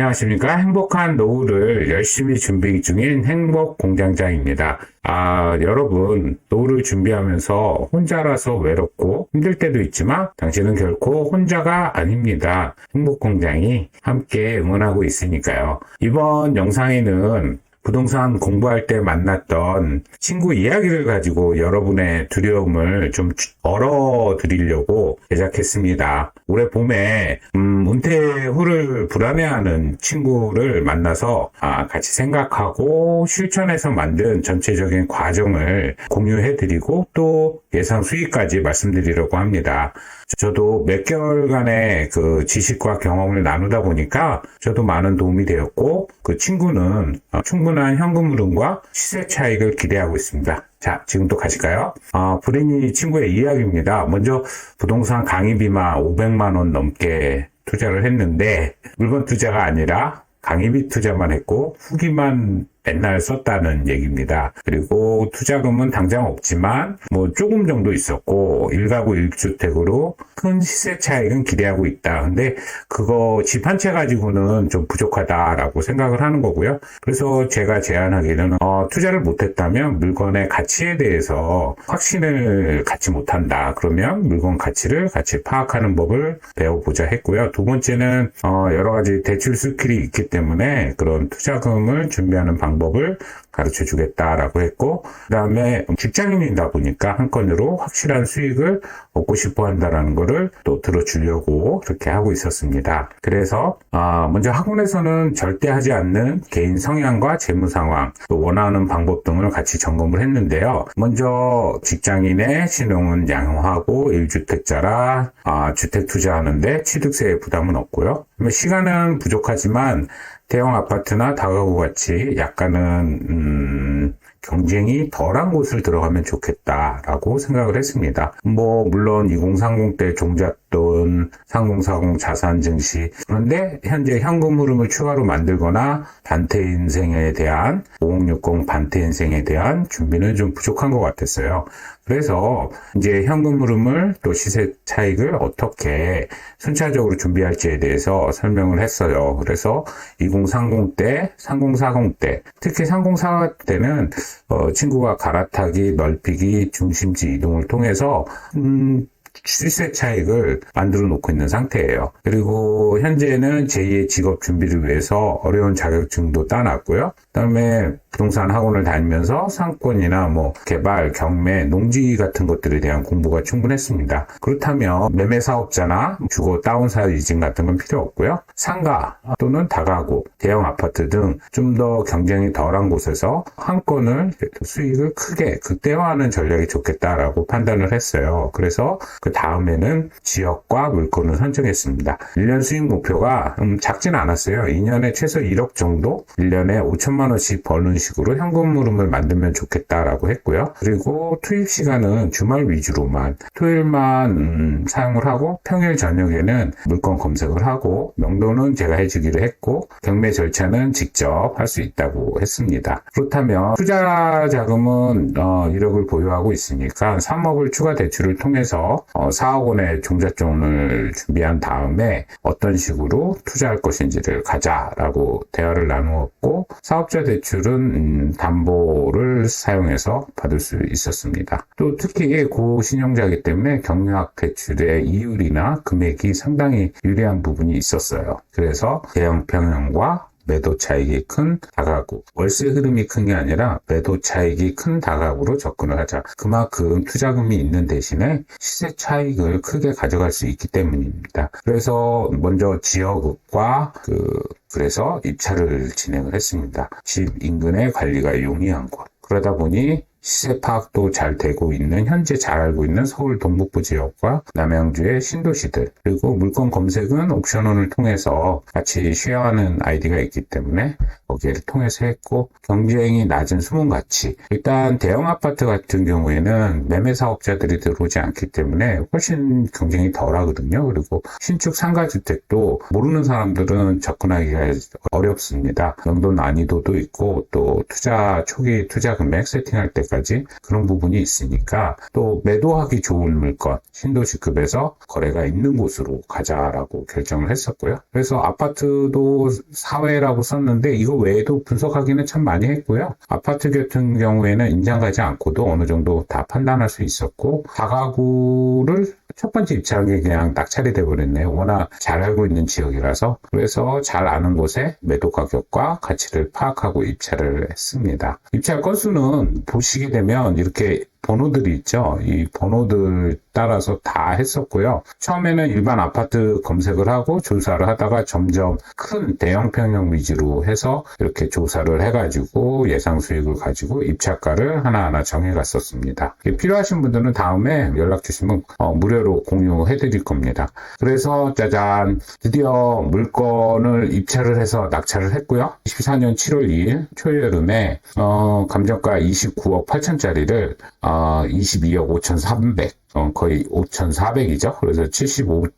안녕하십니까. 행복한 노후를 열심히 준비 중인 행복 공장장입니다. 아, 여러분, 노후를 준비하면서 혼자라서 외롭고 힘들 때도 있지만 당신은 결코 혼자가 아닙니다. 행복 공장이 함께 응원하고 있으니까요. 이번 영상에는 부동산 공부할 때 만났던 친구 이야기를 가지고 여러분의 두려움을 좀 덜어 드리려고 제작했습니다. 올해 봄에 음, 은퇴 후를 불안해하는 친구를 만나서 아, 같이 생각하고 실천해서 만든 전체적인 과정을 공유해 드리고 또 예상 수익까지 말씀드리려고 합니다. 저도 몇 개월간의 그 지식과 경험을 나누다 보니까 저도 많은 도움이 되었고 그 친구는 어, 충분한 현금 흐름과 시세 차익을 기대하고 있습니다. 자, 지금도 가실까요? 아, 브레니 친구의 이야기입니다. 먼저 부동산 강의비만 500만 원 넘게 투자를 했는데 물건 투자가 아니라 강의비 투자만 했고 후기만 맨날 썼다는 얘기입니다. 그리고 투자금은 당장 없지만 뭐 조금 정도 있었고 1가구 1주택으로 큰 시세 차익은 기대하고 있다. 근데 그거 집 한 채 가지고는 좀 부족하다라고 생각을 하는 거고요. 그래서 제가 제안하기는 어, 투자를 못했다면 물건의 가치에 대해서 확신을 갖지 못한다. 그러면 물건 가치를 같이 파악하는 법을 배워보자 했고요. 두 번째는 어, 여러 가지 대출 스킬이 있기 때문에 그런 투자금을 준비하는 방법 방법을 가르쳐 주겠다라고 했고, 그 다음에 직장인이다 보니까 한 건으로 확실한 수익을 얻고 싶어 한다라는 거를 또 들어주려고 그렇게 하고 있었습니다. 그래서, 아, 먼저 학원에서는 절대 하지 않는 개인 성향과 재무 상황, 또 원하는 방법 등을 같이 점검을 했는데요. 먼저 직장인의 신용은 양호하고 1주택자라, 아, 주택 투자하는데 취득세 부담은 없고요. 시간은 부족하지만 대형 아파트나 다가구 같이 약간은 음, 경쟁이 덜한 곳을 들어가면 좋겠다라고 생각을 했습니다. 뭐 물론 2030 때 종잣 돈, 3040 자산 증시 그런데 현재 현금 흐름을 추가로 만들거나 반태 인생에 대한 5060 반태 인생에 대한 준비는 좀 부족한 것 같았어요. 그래서 이제 현금 흐름을 또 시세 차익을 어떻게 순차적으로 준비할지에 대해서 설명을 했어요. 그래서 2030 때, 3040 때, 특히 3040 때는 어, 친구가 갈아타기, 넓히기, 중심지 이동을 통해서 음, 시세 차익을 만들어 놓고 있는 상태예요. 그리고 현재는 제2의 직업 준비를 위해서 어려운 자격증도 따놨고요. 그다음에 부동산 학원을 다니면서 상권이나 뭐 개발, 경매, 농지 같은 것들에 대한 공부가 충분했습니다. 그렇다면 매매 사업자나 주거 다운사 이진 같은 건 필요 없고요. 상가 또는 다가구, 대형 아파트 등 좀 더 경쟁이 덜한 곳에서 한 건을 수익을 크게 극대화하는 전략이 좋겠다라고 판단을 했어요. 그래서 그 다음에는 지역과 물건을 선정했습니다. 1년 수익 목표가 음, 작진 않았어요. 2년에 최소 1억 정도, 1년에 5천만 원씩 버는 식으로 현금 흐름을 만들면 좋겠다라고 했고요. 그리고 투입 시간은 주말 위주로만 토요일만 음, 사용을 하고 평일 저녁에는 물건 검색을 하고 명도는 제가 해주기로 했고 경매 절차는 직접 할 수 있다고 했습니다. 그렇다면 투자 자금은 어, 1억을 보유하고 있으니까 3억을 추가 대출을 통해서 어, 4억 원의 종잣돈을 준비한 다음에 어떤 식으로 투자할 것인지를 가자라고 대화를 나누었고 사업자 대출은 음, 담보를 사용해서 받을 수 있었습니다. 또 특히 고신용자이기 때문에 경력 대출의 이율이나 금액이 상당히 유리한 부분이 있었어요. 그래서 대형 평형과 매도 차익이 큰 다가구. 월세 흐름이 큰 게 아니라 매도 차익이 큰 다가구로 접근을 하자. 그만큼 투자금이 있는 대신에 시세 차익을 크게 가져갈 수 있기 때문입니다. 그래서 먼저 지역과 그 그래서 입찰을 진행을 했습니다. 집 인근의 관리가 용이한 곳. 그러다 보니 시세 파악도 잘 되고 있는 현재 잘 알고 있는 서울 동북부 지역과 남양주의 신도시들 그리고 물건 검색은 옵션원을 통해서 같이 쉐어하는 아이디가 있기 때문에 거기를 통해서 했고 경쟁이 낮은 수문가치 일단 대형 아파트 같은 경우에는 매매 사업자들이 들어오지 않기 때문에 훨씬 경쟁이 덜 하거든요. 그리고 신축 상가주택도 모르는 사람들은 접근하기가 어렵습니다. 명도 난이도도 있고 또 투자 초기 투자 금액 세팅할 때까지 그런 부분이 있으니까 또 매도하기 좋은 물건 신도시급에서 거래가 있는 곳으로 가자라고 결정을 했었고요. 그래서 아파트도 사회라고 썼는데 이거 외에도 분석하기는 참 많이 했고요. 아파트 같은 경우에는 인장 가지 않고도 어느 정도 다 판단할 수 있었고 다가구를 첫 번째 입찰이 그냥 낙찰이 돼버렸네요. 워낙 잘 알고 있는 지역이라서 그래서 잘 아는 곳에 매도 가격과 가치를 파악하고 입찰을 했습니다. 입찰 건수는 보시게 되면 이렇게 번호들이 있죠. 이 번호들 따라서 다 했었고요. 처음에는 일반 아파트 검색을 하고 조사를 하다가 점점 큰 대형 평형 위주로 해서 이렇게 조사를 해가지고 예상 수익을 가지고 입찰가를 하나하나 정해갔었습니다. 필요하신 분들은 다음에 연락 주시면 어, 무료로 공유해 드릴 겁니다. 그래서 짜잔 드디어 물건을 입찰을 해서 낙찰을 했고요. 24년 7월 2일 초여름에 어, 감정가 29억 8천짜리를 어, 22억 5,300 어, 거의 5,400이죠. 그래서 75%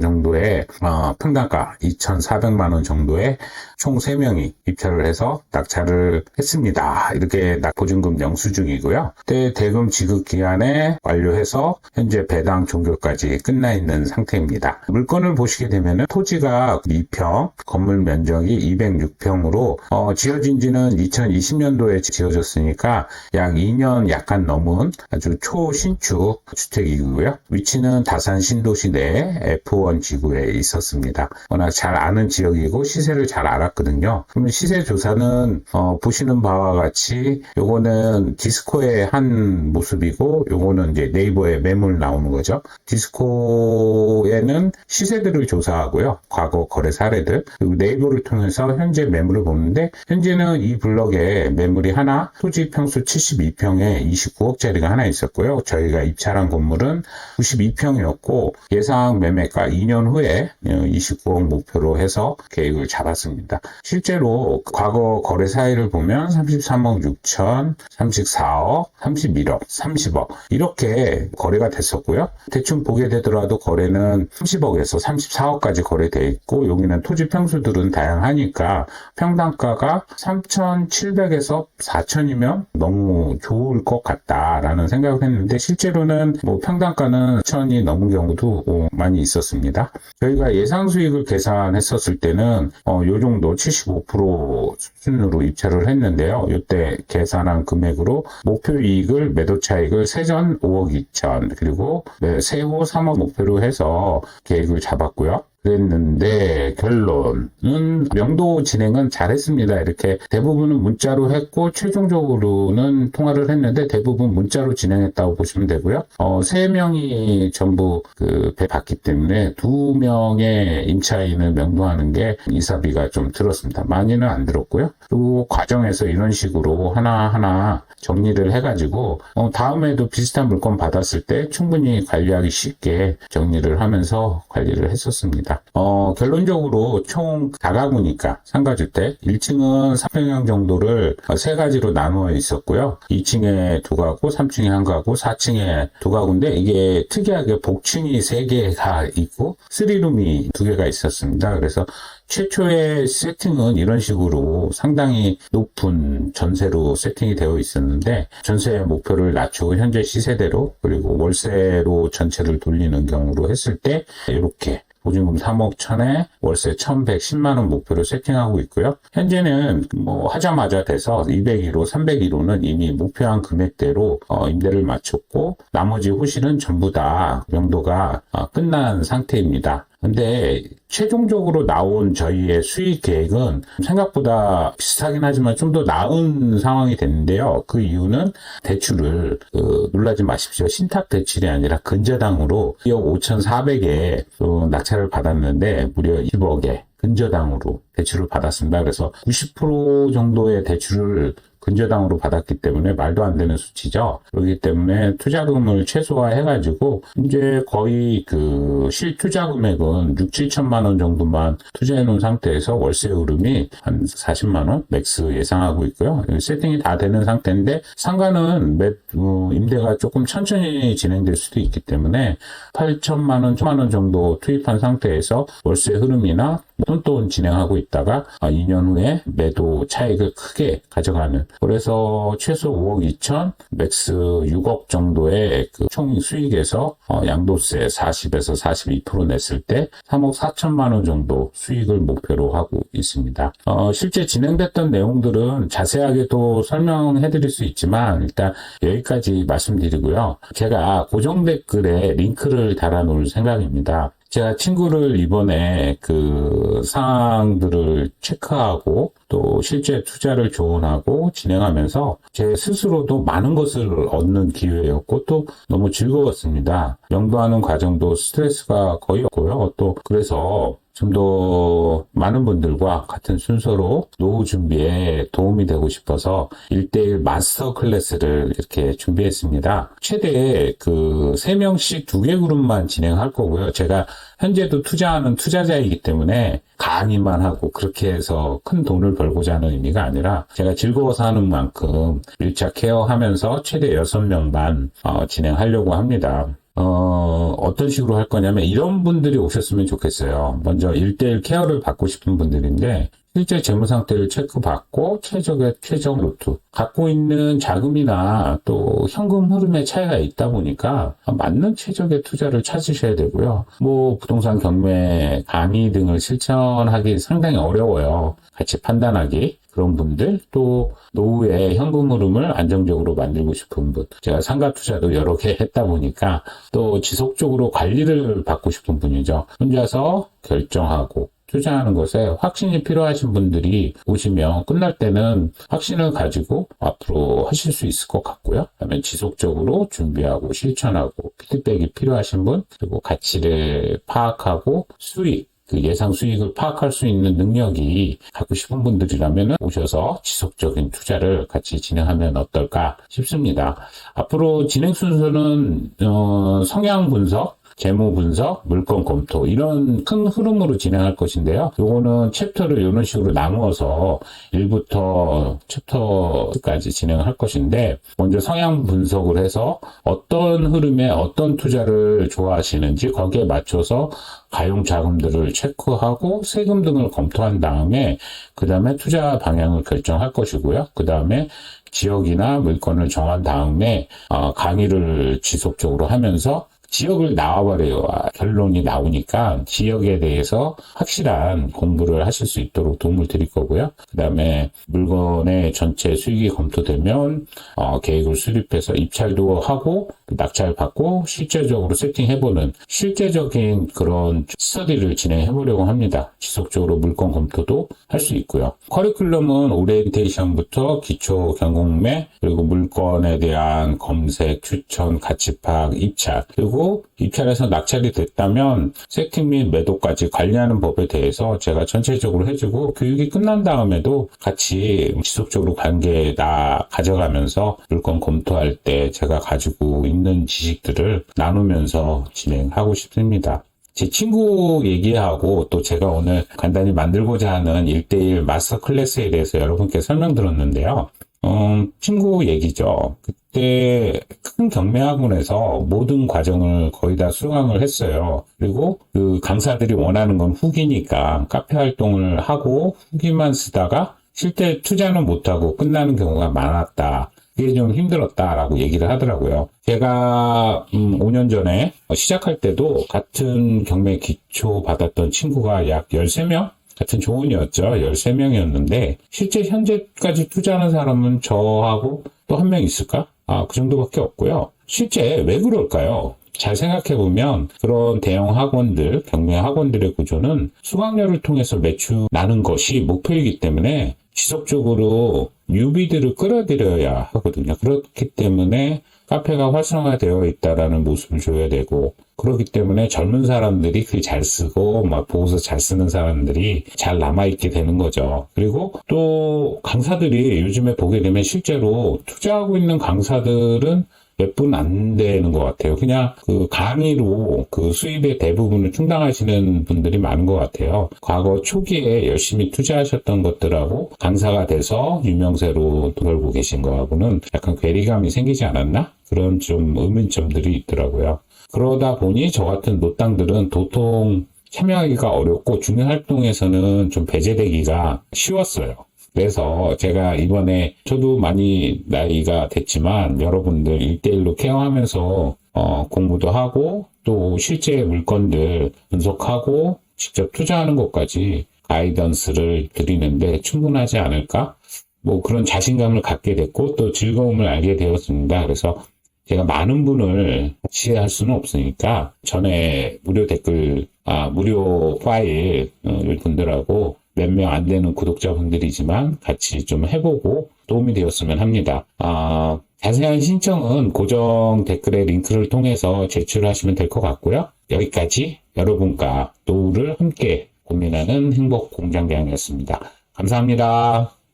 정도의 어, 평당가 2,400만 원 정도의 총 3명이 입찰을 해서 낙찰을 했습니다. 이렇게 보증금 영수 증이고요. 때 대금 지급 기간에 완료해서 현재 배당 종결까지 끝나 있는 상태입니다. 물건을 보시게 되면 토지가 2평, 건물 면적이 206평으로 어, 지어진 지는 2020년도에 지어졌으니까 약 2년 약간 넘은 아주 초신축 주택이고요. 위치는 다산 신도시 내 F1 지구에 있었습니다. 워낙 잘 아는 지역이고 시세를 잘 알았거든요. 그러면 시세 조사는 어, 보시는 바와 같이 요거는 디스코의 한 모습이고 요거는 이제 네이버에 매물 나오는 거죠. 디스코에는 시세들을 조사하고요. 과거 거래 사례들 그리고 네이버를 통해서 현재 매물을 보는데 현재는 이 블럭에 매물이 하나 토지 평수 72평에 29억짜리가 하나 있었고요. 저희가 입찰한 건물은 92평이었고 예상 매매 가 2년 후에 29억 목표로 해서 계획을 잡았습니다. 실제로 과거 거래 사이를 보면 33억 6천, 34억, 31억, 30억 이렇게 거래가 됐었고요. 대충 보게 되더라도 거래는 30억에서 34억까지 거래돼 있고 여기는 토지 평수들은 다양하니까 평당가가 3,700에서 4,000이면 너무 좋을 것 같다라는 생각을 했는데 실제로는 뭐 평당가는 1,000이 넘은 경우도 많이 있었 습니다. 저희가 예상 수익을 계산했었을 때는 어, 요 정도 정도 75% 수준으로 입찰을 했는데요. 이때 계산한 금액으로 목표 이익을 매도 차익을 세전 5억 2천 그리고 세후 3억 목표로 해서 계획을 잡았고요. 그랬는데 결론은 명도 진행은 잘했습니다. 이렇게 대부분은 문자로 했고 최종적으로는 통화를 했는데 대부분 문자로 진행했다고 보시면 되고요. 어, 세 명이 전부 그 배봤기 때문에 두 명의 임차인을 명도하는 게 이사비가 좀 들었습니다. 많이는 안 들었고요. 그리고 과정에서 이런 식으로 하나하나 정리를 해가지고 어, 다음에도 비슷한 물건 받았을 때 충분히 관리하기 쉽게 정리를 하면서 관리를 했었습니다. 어, 결론적으로 총 다가구니까 상가주택 1층은 3평형 정도를 세 가지로 나누어 있었고요. 2층에 두 가구, 3층에 한 가구, 4층에 두 가구인데 이게 특이하게 복층이 3개가 있고 3룸이 두 개가 있었습니다. 그래서 최초의 세팅은 이런 식으로 상당히 높은 전세로 세팅이 되어 있었는데 전세 목표를 낮추고 현재 시세대로 그리고 월세로 전체를 돌리는 경우로 했을 때 이렇게 보증금 3억 천에 월세 1110만 원 목표로 세팅하고 있고요. 현재는 뭐 하자마자 돼서 201호, 301호는 이미 목표한 금액대로 어, 임대를 마쳤고 나머지 호실은 전부 다 명도가 어, 끝난 상태입니다. 근데 최종적으로 나온 저희의 수익 계획은 생각보다 비슷하긴 하지만 좀 더 나은 상황이 됐는데요. 그 이유는 대출을 그 놀라지 마십시오. 신탁 대출이 아니라 근저당으로 2억 5,400에 그 낙찰을 받았는데 무려 1억에 근저당으로 대출을 받았습니다. 그래서 90% 정도의 대출을 근저당으로 받았기 때문에 말도 안 되는 수치죠. 그렇기 때문에 투자금을 최소화해가지고 이제 거의 그 실투자 금액은 6, 7천만 원 정도만 투자해 놓은 상태에서 월세 흐름이 한 40만 원 맥스 예상하고 있고요. 세팅이 다 되는 상태인데 상가는 매, 어, 임대가 조금 천천히 진행될 수도 있기 때문에 8천만 원, 1천만 원 정도 투입한 상태에서 월세 흐름이나 똔똔 진행하고 있다가 2년 후에 매도 차익을 크게 가져가는 그래서 최소 5억 2천 맥스 6억 정도의 그 총 수익에서 어, 양도세 40에서 42% 냈을 때 3억 4천만 원 정도 수익을 목표로 하고 있습니다. 어, 실제 진행됐던 내용들은 자세하게 또 설명해 드릴 수 있지만 일단 여기까지 말씀드리고요. 제가 고정 댓글에 링크를 달아 놓을 생각입니다. 제가 친구를 이번에 그 상황들을 체크하고 또 실제 투자를 조언하고 진행하면서 제 스스로도 많은 것을 얻는 기회였고 또 너무 즐거웠습니다. 명도하는 과정도 스트레스가 거의 없고요. 또 그래서 좀 더 많은 분들과 같은 순서로 노후 준비에 도움이 되고 싶어서 1대1 마스터 클래스를 이렇게 준비했습니다. 최대 그 3명씩 2개 그룹만 진행할 거고요. 제가 현재도 투자하는 투자자이기 때문에 강의만 하고 그렇게 해서 큰 돈을 벌고자 하는 의미가 아니라 제가 즐거워서 하는 만큼 1차 케어하면서 최대 6명만 어, 진행하려고 합니다. 어, 어떤 식으로 할 거냐면 이런 분들이 오셨으면 좋겠어요. 먼저 1대1 케어를 받고 싶은 분들인데 실제 재무 상태를 체크받고 최적의 최적 루트 갖고 있는 자금이나 또 현금 흐름의 차이가 있다 보니까 맞는 최적의 투자를 찾으셔야 되고요. 뭐 부동산 경매 강의 등을 실천하기 상당히 어려워요. 같이 판단하기 그런 분들 또 노후에 현금 흐름을 안정적으로 만들고 싶은 분 제가 상가 투자도 여러 개 했다 보니까 또 지속적으로 관리를 받고 싶은 분이죠. 혼자서 결정하고 투자하는 것에 확신이 필요하신 분들이 오시면 끝날 때는 확신을 가지고 앞으로 하실 수 있을 것 같고요. 그다음에 지속적으로 준비하고 실천하고 피드백이 필요하신 분 그리고 가치를 파악하고 수익 그 예상 수익을 파악할 수 있는 능력이 갖고 싶은 분들이라면 오셔서 지속적인 투자를 같이 진행하면 어떨까 싶습니다. 앞으로 진행 순서는 어, 성향 분석, 재무 분석, 물건 검토 이런 큰 흐름으로 진행할 것인데요. 요거는 챕터를 이런 식으로 나누어서 1부터 챕터까지 진행할 것인데 먼저 성향 분석을 해서 어떤 흐름에 어떤 투자를 좋아하시는지 거기에 맞춰서 가용 자금들을 체크하고 세금 등을 검토한 다음에 그 다음에 투자 방향을 결정할 것이고요. 그 다음에 지역이나 물건을 정한 다음에 어, 강의를 지속적으로 하면서 지역을 나와버려요. 아, 결론이 나오니까 지역에 대해서 확실한 공부를 하실 수 있도록 도움을 드릴 거고요. 그 다음에 물건의 전체 수익이 검토되면 어, 계획을 수립해서 입찰도 하고 낙찰 받고 실제적으로 세팅해보는 실제적인 그런 스터디를 진행해보려고 합니다. 지속적으로 물건 검토도 할 수 있고요. 커리큘럼은 오리엔테이션부터 기초 경공매 그리고 물건에 대한 검색, 추천, 가치 파악, 입찰 그리고 입찰에서 낙찰이 됐다면 세팅 및 매도까지 관리하는 법에 대해서 제가 전체적으로 해주고 교육이 끝난 다음에도 같이 지속적으로 관계 다 가져가면서 물건 검토할 때 제가 가지고 있는 지식들을 나누면서 진행하고 싶습니다. 제 친구 얘기하고 또 제가 오늘 간단히 만들고자 하는 1대1 마스터 클래스에 대해서 여러분께 설명 들었는데요. 음, 친구 얘기죠. 그때 큰 경매학원에서 모든 과정을 거의 다 수강을 했어요. 그리고 그 강사들이 원하는 건 후기니까 카페 활동을 하고 후기만 쓰다가 실제 투자는 못하고 끝나는 경우가 많았다. 그게 좀 힘들었다라고 얘기를 하더라고요. 제가 음, 5년 전에 시작할 때도 같은 경매 기초 받았던 친구가 약 13명? 같은 조언이었죠. 13명이었는데 실제 현재까지 투자하는 사람은 저하고 또 한 명 있을까? 아, 그 정도밖에 없고요. 실제 왜 그럴까요? 잘 생각해보면 그런 대형 학원들, 경매 학원들의 구조는 수강료를 통해서 매출 나는 것이 목표이기 때문에 지속적으로 뉴비들을 끌어들여야 하거든요. 그렇기 때문에 카페가 활성화되어 있다라는 모습을 줘야 되고 그렇기 때문에 젊은 사람들이 글 잘 쓰고 막 보고서 잘 쓰는 사람들이 잘 남아있게 되는 거죠. 그리고 또 강사들이 요즘에 보게 되면 실제로 투자하고 있는 강사들은 몇분안 되는 것 같아요. 그냥 그 강의로 그 수입의 대부분을 충당하시는 분들이 많은 것 같아요. 과거 초기에 열심히 투자하셨던 것들하고 강사가 돼서 유명세로 돌고 계신 거하고는 약간 괴리감이 생기지 않았나? 그런 좀 의문점들이 있더라고요. 그러다 보니 저 같은 노땅들은 도통 참여하기가 어렵고 중요 활동에서는 좀 배제되기가 쉬웠어요. 그래서 제가 이번에 저도 많이 나이가 됐지만 여러분들 일대일로 케어하면서 어, 공부도 하고 또 실제 물건들 분석하고 직접 투자하는 것까지 가이던스를 드리는데 충분하지 않을까? 뭐 그런 자신감을 갖게 됐고 또 즐거움을 알게 되었습니다. 그래서 제가 많은 분을 같이 할 수는 없으니까 전에 무료 댓글, 아, 무료 파일 어, 분들하고 몇 명 안 되는 구독자분들이지만 같이 좀 해보고 도움이 되었으면 합니다. 아, 자세한 신청은 고정 댓글의 링크를 통해서 제출하시면 될 것 같고요. 여기까지 여러분과 노후를 함께 고민하는 행복 공장장이었습니다. 감사합니다.